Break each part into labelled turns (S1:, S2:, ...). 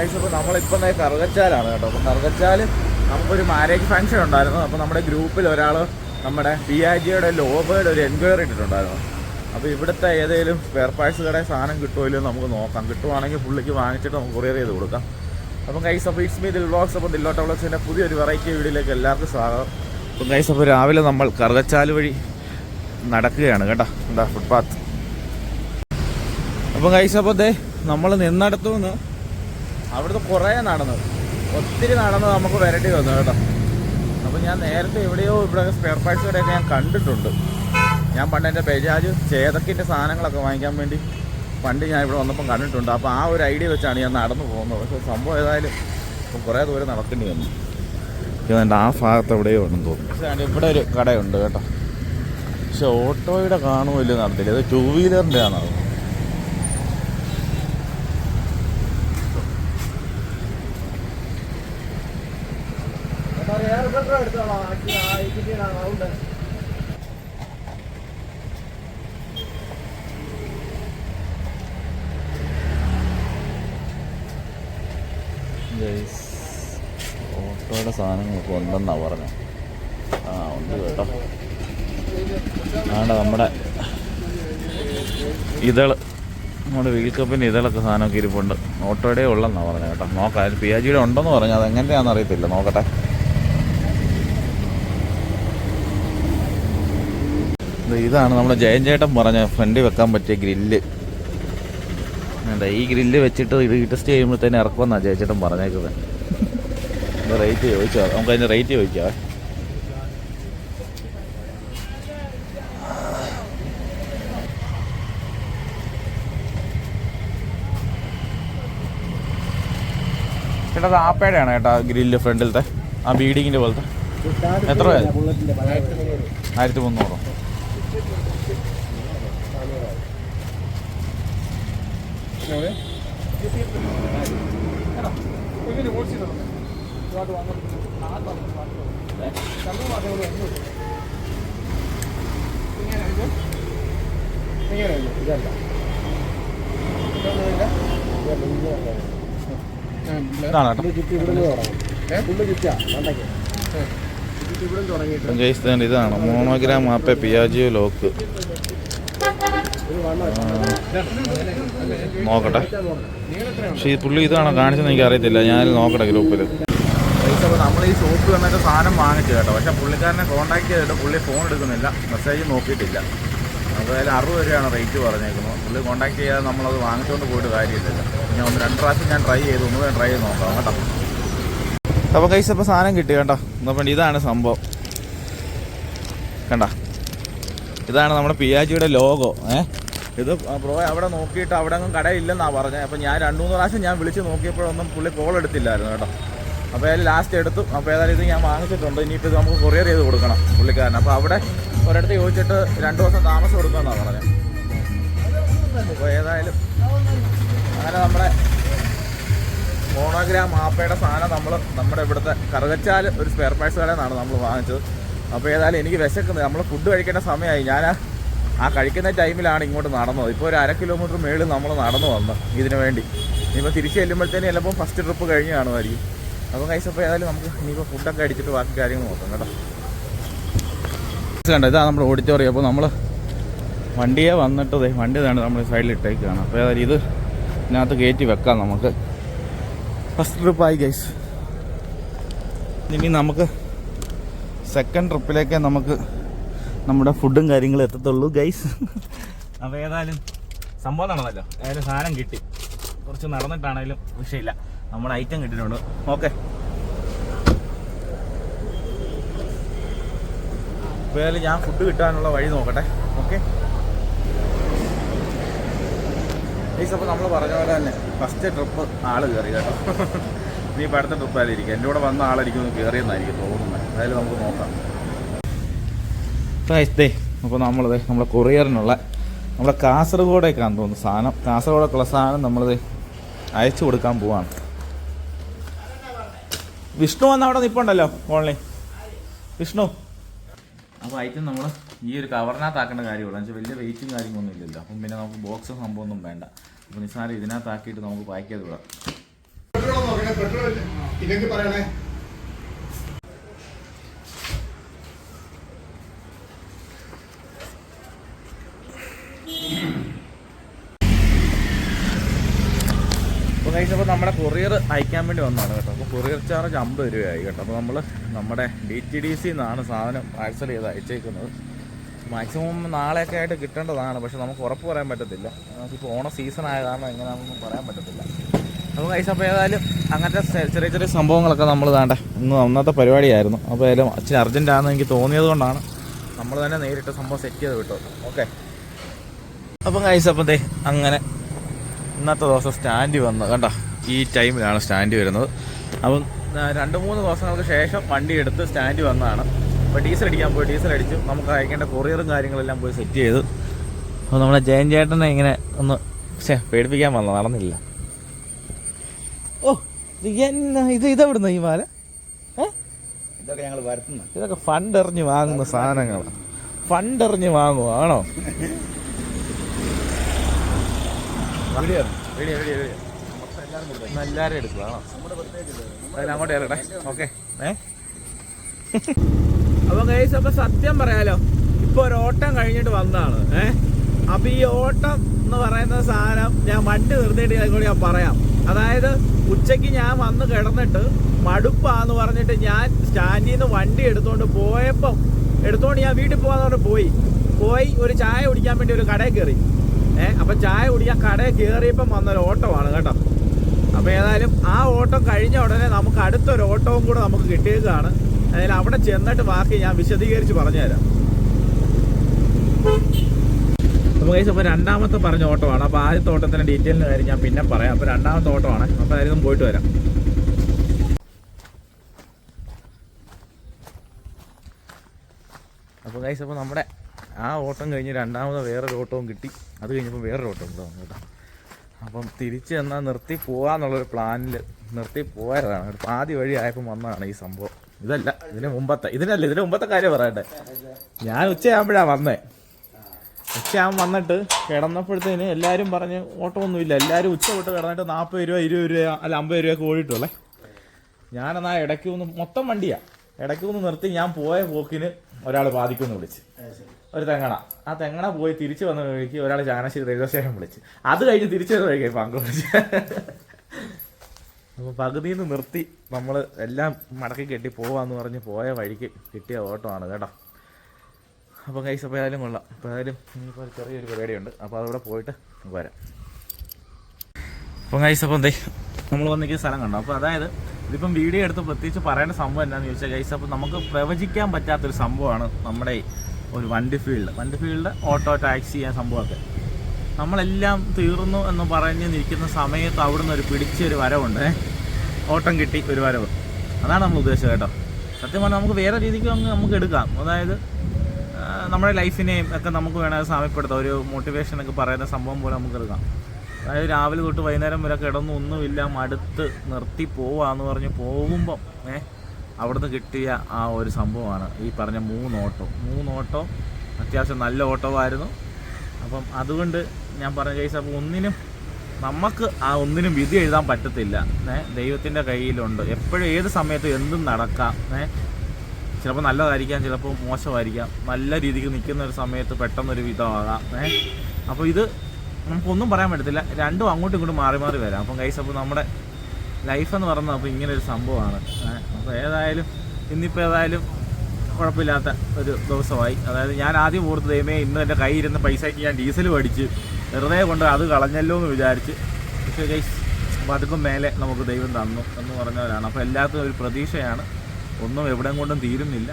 S1: കഴിച്ച് അപ്പോൾ നമ്മളിപ്പം കറുകച്ചാലാണ് കേട്ടോ. അപ്പം കറുകച്ചാൽ നമുക്കൊരു മാരേജ് ഫംഗ്ഷൻ ഉണ്ടായിരുന്നു. അപ്പോൾ നമ്മുടെ ഗ്രൂപ്പിൽ ഒരാൾ നമ്മുടെ പി ആ ജിയുടെ ലോബോയുടെ ഒരു എൻക്വയറി ഇട്ടിട്ടുണ്ടായിരുന്നു. അപ്പോൾ ഇവിടുത്തെ ഏതെങ്കിലും സ്പെയർ പാർട്സ് കടയിൽ സാധനം കിട്ടുമോ ഇല്ലയോ നമുക്ക് നോക്കാം. കിട്ടുവാണെങ്കിൽ പുള്ളിക്ക് വാങ്ങിച്ചിട്ട് നമുക്ക് കൊറിയർ ചെയ്ത് കൊടുക്കാം. അപ്പം കൈസ് അപ്പോൾ ഇറ്റ്സ് മീ ദിൽ വ്ളോഗ്സ് അപ്പോൾ ദില്ലോട്ട വ്ളോഗ്സിന്റെ പുതിയൊരു വെറൈറ്റി വീഡിയോയിലേക്ക് എല്ലാവർക്കും സ്വാഗതം. അപ്പം കൈസ് അപ്പോൾ രാവിലെ നമ്മൾ കറുകച്ചാൽ വഴി നടക്കുകയാണ് കേട്ടോ. എന്താ ഫുട്പാത്ത് അപ്പം കൈസ് അപ്പോൾ ദേ നമ്മൾ നിന്നിടത്തു നിന്ന് അവിടുത്തെ കുറേ നടന്നു. ഒത്തിരി നടന്ന് നമുക്ക് വരേണ്ടി വന്നു കേട്ടോ. അപ്പോൾ ഞാൻ നേരത്തെ എവിടെയോ ഇവിടെ സ്പെയർ പാർട്സ് കടയൊക്കെ ഞാൻ കണ്ടിട്ടുണ്ട്. ഞാൻ പണ്ട് എന്റെ ബജാജ് ചേതക്കിന്റെ സാധനങ്ങളൊക്കെ വാങ്ങിക്കാൻ വേണ്ടി പണ്ട് ഞാൻ ഇവിടെ വന്നപ്പം കണ്ടിട്ടുണ്ട്. അപ്പോൾ ആ ഒരു ഐഡിയ വെച്ചാണ് ഞാൻ നടന്നു പോകുന്നത്. പക്ഷേ സംഭവം ഏതായാലും ഇപ്പം കുറേ ദൂരം നടക്കേണ്ടി വന്നു. ഇതെന്റെ ആ ഭാഗത്ത് എവിടെയോ ഉണ്ടെന്ന് തോന്നുന്നു. പക്ഷേ ഇവിടെ ഒരു കടയുണ്ട് കേട്ടോ. പക്ഷെ ഓട്ടോയുടെ കാണുമല്ലോ നടത്തില്ല ഇത് ടൂ വീലറിന്റെ ആണോ ഗൈസ് ഓട്ടോയുടെ സാധനങ്ങളൊക്കെ ഉണ്ടെന്നാണ് പറഞ്ഞത് ആ ഉണ്ട് കേട്ടോ. ആണ്ട നമ്മുടെ ഇതൾ? നമ്മുടെ വീൽ കപ്പിന്റെ ഇതളൊക്കെ സാധനമൊക്കെ ഇരിപ്പുണ്ട്. ഓട്ടോയുടെ ഉള്ളെന്നാണ് പറഞ്ഞത് കേട്ടോ. നോക്കാം. അതിൽ പി ജിയുടെ ഉണ്ടെന്ന് പറഞ്ഞു അത് എങ്ങനെയാണെന്ന് അറിയത്തില്ല. നോക്കട്ടെ. ഇതാണ് നമ്മുടെ ജയൻ ചേട്ടൻ പറഞ്ഞ ഫ്രണ്ടിൽ വെക്കാൻ പറ്റിയ ഗ്രില്ല്. വേണ്ട ഈ ഗ്രില്ല് വെച്ചിട്ട് ഇത് ടെസ്റ്റ് ചെയ്യുമ്പോഴത്തേന് ഇറക്കുമെന്നാണ് ജയചേട്ടൻ പറഞ്ഞേക്കുന്നത്. റേറ്റ് ചോദിച്ചോ? നമുക്ക് അതിന്റെ റേറ്റ് ചോദിക്കാം. ചേട്ടാ അത് ആപ്പയുടെയാണ് ചേട്ടാ ഗ്രില്ല് ഫ്രണ്ടിലത്തെ. ആ ബീഡിങ്ങിന്റെ പോലത്തെ. എത്ര? ആയിരത്തി മുന്നൂറോ. ഇതാണ് കേട്ടോ? ജയ്സ് ദാണ്ട് ഇതാണ്. Monogram app Piaggio lock. നോക്കട്ടെ. പക്ഷേ ഈ പുള്ളി ഇതാണോ കാണിച്ചെന്ന് എനിക്ക് അറിയത്തില്ല ഞാൻ നോക്കട്ടെ ഗ്രൂപ്പിൽ നമ്മൾ ഈ ഷോപ്പ് വന്നിട്ട് സാധനം വാങ്ങിച്ചു കേട്ടോ. പക്ഷേ പുള്ളിക്കാരനെ കോൺടാക്ട് ചെയ്തിട്ട് പുള്ളി ഫോൺ എടുക്കുന്നില്ല. മെസ്സേജ് നോക്കിയിട്ടില്ല. എന്തായാലും അറുപത് രൂപയാണ് റേറ്റ് പറഞ്ഞേക്കുന്നത്. പുള്ളി കോൺടാക്ട് ചെയ്യാതെ നമ്മളത് വാങ്ങിച്ചുകൊണ്ട് പോയിട്ട് കാര്യമില്ലല്ലോ. ഞാൻ ഒന്ന് രണ്ട് പ്രാവശ്യം ഞാൻ ട്രൈ ചെയ്തു. ഒന്ന് ട്രൈ ചെയ്ത് നോക്കാം കേട്ടോ. അപ്പോൾ കൈസ് അപ്പോൾ സാധനം കിട്ടി കേട്ടോ. എന്നപ്പം ഇതാണ് സംഭവം. കണ്ട. ഇതാണ് നമ്മുടെ പിയാജിയുടെ ലോഗോ ഏ? ഇത് ബ്രോ അവിടെ നോക്കിയിട്ട് അവിടെ ഒന്നും കടയില്ലെന്നാണ് പറഞ്ഞത്. അപ്പോൾ ഞാൻ രണ്ടു മൂന്ന് പ്രാവശ്യം ഞാൻ വിളിച്ച് നോക്കിയപ്പോഴൊന്നും പുള്ളി കോൾ എടുത്തില്ലായിരുന്നു കേട്ടോ. അപ്പോൾ ഏതായാലും ലാസ്റ്റ് എടുത്തു. അപ്പോൾ ഏതായാലും ഇത് ഞാൻ വാങ്ങിച്ചിട്ടുണ്ട്. ഇനിയിപ്പോൾ ഇത് നമുക്ക് കൊറിയർ ചെയ്ത് കൊടുക്കണം പുള്ളിക്കാരൻ അപ്പോൾ അവിടെ ഒരിടത്ത് ചോദിച്ചിട്ട് രണ്ട് ദിവസം താമസം കൊടുക്കുമെന്നാണ് പറഞ്ഞത്. അപ്പോൾ ഏതായാലും അങ്ങനെ നമ്മുടെ മോണോഗ്രാം ആപ്പയുടെ സാധനം നമ്മൾ നമ്മുടെ ഇവിടുത്തെ കറുകച്ചാൽ ഒരു സ്പെയർ പാർട്സ് കടയിൽ നിന്നാണ് നമ്മൾ വാങ്ങിച്ചത്. അപ്പോൾ ഏതായാലും എനിക്ക് വിശക്കുന്നത് നമ്മൾ ഫുഡ് കഴിക്കേണ്ട സമയമായി. ഞാൻ ആ- കഴിക്കുന്ന ടൈമിലാണ് ഇങ്ങോട്ട് നടന്നത്. ഇപ്പോൾ ഒരു അര കിലോമീറ്റർ മേളിൽ നമ്മൾ നടന്നു വന്നു ഇതിനു വേണ്ടി. ഇനിയിപ്പോൾ തിരിച്ച് ചെല്ലുമ്പോഴത്തേനും ചിലപ്പോൾ ഫസ്റ്റ് ട്രിപ്പ് കഴിഞ്ഞ് കാണുമായിരിക്കും. അപ്പോൾ കഴിച്ചപ്പോൾ ഏതായാലും നമുക്ക് ഇനിയിപ്പോൾ ഫുഡൊക്കെ അടിച്ചിട്ട് ബാക്കി കാര്യങ്ങൾ നോക്കാം കേട്ടോ. കണ്ടോ ഇതാണ് നമ്മുടെ ഓഡിറ്റോറിയം അപ്പോൾ നമ്മൾ വണ്ടിയെ വന്നിട്ടത് വണ്ടി തന്നെ നമ്മൾ സൈഡിൽ ഇട്ടേക്കാണ്. അപ്പോൾ ഏതായാലും ഇത് ഇതിനകത്ത് കയറ്റി വെക്കാം നമുക്ക്. ഫസ്റ്റ് ട്രിപ്പായി ഗൈസ് ഇനി നമുക്ക് സെക്കൻഡ് ട്രിപ്പിലേക്ക് നമുക്ക് നമ്മുടെ ഫുഡും കാര്യങ്ങളും എത്തത്തുള്ളൂ ഗൈസ് അപ്പോൾ ഏതായാലും സംഭവം നടന്നല്ലോ. ഏതായാലും സാധനം കിട്ടി. കുറച്ച് നടന്നിട്ടാണെങ്കിലും വിഷയമില്ല. നമ്മുടെ ഐറ്റം കിട്ടിയിട്ടുണ്ട്. ഓക്കെ. ഏതായാലും ഞാൻ ഫുഡ് കിട്ടാനുള്ള വഴി നോക്കട്ടെ. ഓക്കെ. ഗൈസ് അപ്പോൾ നമ്മൾ പറഞ്ഞ പോലെ തന്നെ ഫസ്റ്റ് ട്രിപ്പ് ആൾ കയറി കേട്ടോ. ഇനി ഇപ്പോൾ അടുത്ത ട്രിപ്പ് ആയിരിക്കും എന്റെ കൂടെ വന്ന ആളായിരിക്കും കയറിയെന്നായിരിക്കും തോന്നുന്നത്. അതായത് നമുക്ക് നോക്കാം. ദേ അപ്പോൾ നമ്മളിത് നമ്മളെ കൊറിയറിനുള്ള നമ്മളെ കാസർഗോഡേക്കാന്ന് തോന്നുന്നു സാധനം. കാസർഗോഡൊക്കെയുള്ള സാധനം നമ്മളിത് അയച്ചു കൊടുക്കാൻ പോവാണ്. വിഷ്ണു വന്ന അവിടെ നിൽപ്പുണ്ടല്ലോ ഓൺലൈൻ വിഷ്ണു. അപ്പോൾ ഐറ്റം നമ്മൾ ഈ ഒരു കവറിനകത്താക്കേണ്ട കാര്യമുള്ളൂ. എന്ന് വെച്ചാൽ വലിയ വെയിറ്റും കാര്യങ്ങളൊന്നും ഇല്ലല്ലോ. അപ്പം പിന്നെ നമുക്ക് ബോക്സ് സംഭവമൊന്നും വേണ്ട. അപ്പോൾ നിസ്സാരം ഇതിനകത്താക്കിയിട്ട് നമുക്ക് പാക്ക് ചെയ്ത് വിടാം. നമ്മുടെ കൊറിയർ അയക്കാൻ വേണ്ടി വന്നതാണ് കേട്ടോ. അപ്പോൾ കൊറിയർ ചാർജ് അമ്പത് രൂപയായി കേട്ടോ. അപ്പോൾ നമ്മൾ നമ്മുടെ ഡി ടി ഡി സി എന്നാണ് സാധനം പാഴ്സൽ ചെയ്ത് അയച്ചേക്കുന്നത്. മാക്സിമം നാളെയൊക്കെ ആയിട്ട് കിട്ടേണ്ടതാണ്. പക്ഷെ നമുക്ക് ഉറപ്പ് പറയാൻ പറ്റത്തില്ല. നമുക്കിപ്പോൾ ഓണ സീസൺ ആയ കാരണം എങ്ങനെയാണെന്നൊന്നും പറയാൻ പറ്റത്തില്ല. അപ്പോൾ കഴിച്ച അപ്പോൾ ഏതായാലും അങ്ങനത്തെ ചെറിയ ചെറിയ സംഭവങ്ങളൊക്കെ നമ്മൾ താണ്ട ഇന്ന് അന്നത്തെ പരിപാടിയായിരുന്നു. അപ്പോൾ ഏതായാലും അച്ഛൻ അർജന്റാണെന്ന് എനിക്ക് തോന്നിയത് കൊണ്ടാണ് നമ്മൾ തന്നെ നേരിട്ട് സംഭവം സെറ്റ് ചെയ്ത് വിട്ടത്. ഓക്കെ അപ്പം കഴിച്ചപ്പം ദേ അങ്ങനെ ഇന്നത്തെ ദിവസം സ്റ്റാൻഡ് വന്നു കണ്ടോ? ഈ ടൈമിലാണ് സ്റ്റാൻഡ് വരുന്നത്. അപ്പം രണ്ട് മൂന്ന് ദിവസങ്ങൾക്ക് ശേഷം വണ്ടി എടുത്ത് സ്റ്റാൻഡ് വന്നതാണ് അപ്പോൾ ഡീസൽ അടിക്കാൻ പോയി. ഡീസൽ അടിച്ചു. നമുക്ക് അയക്കേണ്ട കൊറിയറും കാര്യങ്ങളെല്ലാം പോയി സെറ്റ് ചെയ്തു. അപ്പോൾ നമ്മളെ ജയൻ ചേട്ടനെ ഇങ്ങനെ ഒന്ന് പക്ഷേ പേടിപ്പിക്കാൻ വന്നു നടന്നില്ല. ഓ ഇത് ഇതെവിടുന്ന ഈ മാല?
S2: ഇതൊക്കെ ഞങ്ങൾ വരുത്തുന്നു.
S1: ഇതൊക്കെ ഫണ്ട് എറിഞ്ഞ് വാങ്ങുന്ന സാധനങ്ങളാണ് ഫണ്ട് എറിഞ്ഞ് വാങ്ങുവാണോ ആണോ വീഡിയോ വീഡിയോ വീഡിയോ. വീഡിയോ എല്ലാവരും എടുക്കുക ആണോ അതിൽ അങ്ങോട്ട് ഇറങ്ങട്ടെ ഓക്കെ. ഏ? അപ്പൊ കേസ് അപ്പൊ സത്യം പറയാലോ ഇപ്പൊ ഒരു ഓട്ടം കഴിഞ്ഞിട്ട് വന്നതാണ്. ഏ? അപ്പൊ ഈ ഓട്ടം എന്ന് പറയുന്ന സാധനം ഞാൻ വണ്ടി നിർത്തിയിട്ട് കൂടി ഞാൻ പറയാം. അതായത് ഉച്ചയ്ക്ക് ഞാൻ വന്ന് കിടന്നിട്ട് മടുപ്പാന്ന് പറഞ്ഞിട്ട് ഞാൻ സ്റ്റാൻഡിൽ നിന്ന് വണ്ടി എടുത്തോണ്ട് പോയപ്പം എടുത്തോണ്ട് ഞാൻ വീട്ടിൽ പോകാന്ന് പറഞ്ഞ് പോയി. പോയി ഒരു ചായ കുടിക്കാൻ വേണ്ടി ഒരു കടയിൽ കയറി. ഏഹ് അപ്പൊ ചായ കുടിക്കാൻ കടയിൽ കയറിയപ്പം വന്നൊരു ഓട്ടമാണ് കേട്ടോ. അപ്പൊ ഏതായാലും ആ ഓട്ടം കഴിഞ്ഞ ഉടനെ നമുക്ക് അടുത്തൊരു ഓട്ടവും കൂടെ നമുക്ക് കിട്ടിയതാണ് അതായത് അവിടെ ചെന്നിട്ട് ബാക്കി ഞാൻ വിശദീകരിച്ച് പറഞ്ഞുതരാം. അപ്പോൾ കൈസ് അപ്പോൾ രണ്ടാമത്തെ പറഞ്ഞ ഓട്ടമാണ് അപ്പോൾ ആദ്യത്തെ ഓട്ടത്തിന്റെ ഡീറ്റെയിലിന് കാര്യം ഞാൻ പിന്നെ പറയാം. അപ്പോൾ രണ്ടാമത്തെ ഓട്ടമാണ് അപ്പോൾ അതിലും പോയിട്ട് വരാം. അപ്പോൾ കൈസ് അപ്പോൾ നമ്മുടെ ആ ഓട്ടം കഴിഞ്ഞ് രണ്ടാമത് വേറൊരു ഓട്ടവും കിട്ടി. അത് കഴിഞ്ഞപ്പോൾ വേറൊരു ഓട്ടം കൂടെ വന്നു കേട്ടോ. അപ്പം തിരിച്ച് എന്നാൽ നിർത്തി പോകാന്നുള്ളൊരു പ്ലാനിൽ നിർത്തി പോയതാണ്. ആദ്യ വഴി ആയപ്പോൾ വന്നതാണ് ഈ സംഭവം. ഇതല്ല ഇതിന് മുമ്പത്തെ ഇതിനല്ല ഇതിന് മുമ്പത്തെ കാര്യം പറയട്ടെ. ഞാൻ ഉച്ചയാകുമ്പോഴാണ് വന്നേ. ഉച്ചയാകുമ്പോൾ വന്നിട്ട് കിടന്നപ്പോഴത്തേന് എല്ലാവരും പറഞ്ഞ് ഓട്ടമൊന്നുമില്ല. എല്ലാവരും ഉച്ച തൊട്ട് കിടന്നിട്ട് നാൽപ്പത് രൂപ ഇരുപത് രൂപ അല്ല അമ്പത് രൂപയൊക്കെ ഓടിയിട്ടുള്ളേ ഞാനെന്നാ ഇടയ്ക്ക് ഒന്ന് മൊത്തം വണ്ടിയാണ് ഇടയ്ക്ക് ഒന്ന് നിർത്തി ഞാൻ പോയ പോക്കിന് ഒരാൾ ബാധിക്കുമെന്ന് വിളിച്ച്. ഒരു തെങ്ങണ. ആ തെങ്ങണ പോയി തിരിച്ചു വന്ന വഴിക്ക് ഒരാൾ ചാനശ്ശേരി റെയിൽവേ സ്റ്റേഷൻ വിളിച്ച്. അത് കഴിഞ്ഞ് തിരിച്ചു വന്ന വഴിക്ക് പങ്ക് വിളിച്ച് അപ്പോൾ പകുതിയിൽ നിന്ന് നിർത്തി നമ്മൾ എല്ലാം മടക്കി കെട്ടി പോവാന്ന് പറഞ്ഞ് പോയ വഴിക്ക് കിട്ടിയ ഓട്ടമാണ് കേട്ടോ. അപ്പോൾ കൈസ് അപ്പോൾ ഏതായാലും കൊള്ളാം. അപ്പോൾ ഏതായാലും ഇനിയിപ്പോൾ ഒരു ചെറിയൊരു പരിപാടിയുണ്ട്. അപ്പോൾ അതവിടെ പോയിട്ട് വരാം. അപ്പൊ കൈസ അപ്പം എന്തേ നമ്മൾ വന്നിരിക്കുന്ന സ്ഥലം കണ്ടോ? അപ്പോൾ അതായത് ഇതിപ്പം വീഡിയോ എടുത്ത് പ്രത്യേകിച്ച് പറയേണ്ട സംഭവം എന്താണെന്ന് ചോദിച്ചാൽ കൈസ അപ്പോൾ നമുക്ക് പ്രവചിക്കാൻ പറ്റാത്തൊരു സംഭവമാണ് നമ്മുടെ ഒരു വണ്ടി ഫീൽഡ് വണ്ടി ഫീൽഡ് ഓട്ടോ ടാക്സി ആ സംഭവമൊക്കെ. നമ്മളെല്ലാം തീർന്നു എന്ന് പറഞ്ഞ് നിൽക്കുന്ന സമയത്ത് അവിടെ നിന്ന് ഒരു പിടിച്ചൊരു വരവുണ്ട്. ഓട്ടം കിട്ടി ഒരു വരവ്. അതാണ് നമ്മൾ ഉദ്ദേശിച്ചത് കേട്ടോ. സത്യം പറഞ്ഞാൽ നമുക്ക് വേറെ രീതിക്ക് അങ്ങ് നമുക്ക് എടുക്കാം. അതായത് നമ്മുടെ ലൈഫിനെയും ഒക്കെ നമുക്ക് വേണമെങ്കിൽ സാമ്യപ്പെടുത്താം. ഒരു മോട്ടിവേഷൻ ഒക്കെ പറയുന്ന സംഭവം പോലെ നമുക്ക് എടുക്കാം. അതായത് രാവിലെ തൊട്ട് വൈകുന്നേരം വരെ കിടന്ന് ഒന്നുമില്ല മടുത്ത് നിർത്തി പോവാന്ന് പറഞ്ഞ് പോകുമ്പം ഏ? അവിടുന്ന് കിട്ടിയ ആ ഒരു സംഭവമാണ്. ഈ പറഞ്ഞ മൂന്ന് ഓട്ടോ മൂന്ന് ഓട്ടോ അത്യാവശ്യം നല്ല ഓട്ടോ ആയിരുന്നു അപ്പം അതുകൊണ്ട് ഞാൻ പറഞ്ഞ കേസ് അപ്പോൾ ഒന്നിനും നമുക്ക് ആ ഒന്നിനും വിധി എഴുതാൻ പറ്റത്തില്ല. ഏ ദൈവത്തിന്റെ കയ്യിലുണ്ട്. എപ്പോഴും ഏത് സമയത്തും എന്തും നടക്കാം. ഏ ചിലപ്പോൾ നല്ലതായിരിക്കാം ചിലപ്പോൾ മോശമായിരിക്കാം. നല്ല രീതിക്ക് നിൽക്കുന്ന ഒരു സമയത്ത് പെട്ടെന്നൊരു വിധമാകാം. ഏ അപ്പോൾ ഇത് നമുക്കൊന്നും പറയാൻ പറ്റത്തില്ല. രണ്ടും അങ്ങോട്ടും ഇങ്ങോട്ടും മാറി മാറി വരാം. അപ്പം കൈസ് അപ്പോൾ നമ്മുടെ ലൈഫ് എന്ന് പറയുന്നത് അപ്പോൾ ഇങ്ങനെ ഒരു സംഭവമാണ് അപ്പോൾ ഏതായാലും ഇന്നിപ്പോൾ ഏതായാലും കുഴപ്പമില്ലാത്ത ഒരു ദിവസമായി. അതായത് ഞാൻ ആദ്യം ഓർത്ത് ദൈവമേ ഇന്ന് എന്റെ കയ്യിൽ ഇരുന്ന പൈസയ്ക്ക് ഞാൻ ഡീസൽ മേടിച്ച് വെറുതെ കൊണ്ട് അത് കളഞ്ഞല്ലോ എന്ന് വിചാരിച്ച്. പക്ഷേ ഗൈസ് അപ്പോൾ അതിപ്പം മേലെ നമുക്ക് ദൈവം തന്നു എന്ന് പറഞ്ഞവരാണ്. അപ്പോൾ എല്ലാത്തും ഒരു പ്രതീക്ഷയാണ്. ഒന്നും എവിടെയും കൊണ്ടും തീരുന്നില്ല.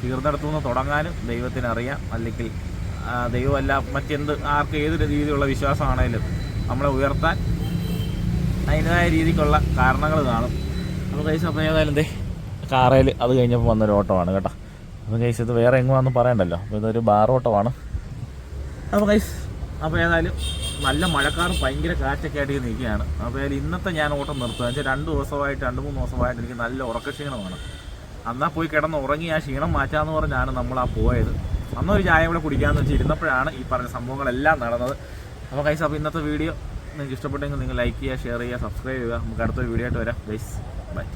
S1: തീർന്നിടത്തു നിന്ന് തുടങ്ങാനും ദൈവത്തിനറിയാം അല്ലെങ്കിൽ ദൈവമല്ല മറ്റെന്ത് ആർക്ക് ഏത് രീതിയിലുള്ള വിശ്വാസമാണേലും നമ്മളെ ഉയർത്താൻ അതിന്റെതായ രീതിക്കുള്ള കാരണങ്ങൾ കാണും. അപ്പോൾ കൈസ് അപ്പോൾ ഏതായാലും എന്തേ കാറയിൽ അത് കഴിഞ്ഞപ്പോൾ വന്നൊരു ഓട്ടമാണ് കേട്ടോ. അപ്പോൾ കൈസ് ഇത് വേറെ എങ്ങുമാണെന്ന് പറയണ്ടല്ലോ. അപ്പോൾ ഇതൊരു ബാർ ഓട്ടമാണ്. അപ്പോൾ കൈസ് അപ്പോൾ ഏതായാലും നല്ല മഴക്കാറും ഭയങ്കര കാറ്റൊക്കെ ആയിട്ട് നിൽക്കുകയാണ്. അപ്പോൾ ഏതായാലും ഇന്നത്തെ ഞാൻ ഓട്ടം നിർത്തുക വെച്ചാൽ രണ്ട് ദിവസമായിട്ട് രണ്ട് മൂന്ന് ദിവസമായിട്ട് എനിക്ക് നല്ല ഉറക്കക്ഷീണമാണ്. അന്നാ പോയി കിടന്ന് ഉറങ്ങി ആ ക്ഷീണം മാറ്റാമെന്ന് പറഞ്ഞാണ് നമ്മൾ ആ പോയത്. അന്നൊരു ചായ കൂടെ കുടിക്കാമെന്ന് വെച്ചിരുന്നപ്പോഴാണ് ഈ പറഞ്ഞ സംഭവങ്ങളെല്ലാം നടന്നത്. അപ്പോൾ കൈസ് അപ്പോൾ ഇന്നത്തെ വീഡിയോ നിങ്ങൾക്ക് ഇഷ്ടപ്പെട്ടെങ്കിൽ നിങ്ങൾ ലൈക്ക് ചെയ്യുക ഷെയർ ചെയ്യുക സബ്സ്ക്രൈബ് ചെയ്യുക. നമുക്ക് അടുത്തൊരു വീഡിയോ ആയിട്ട് വരാം. ബൈസ് ബൈ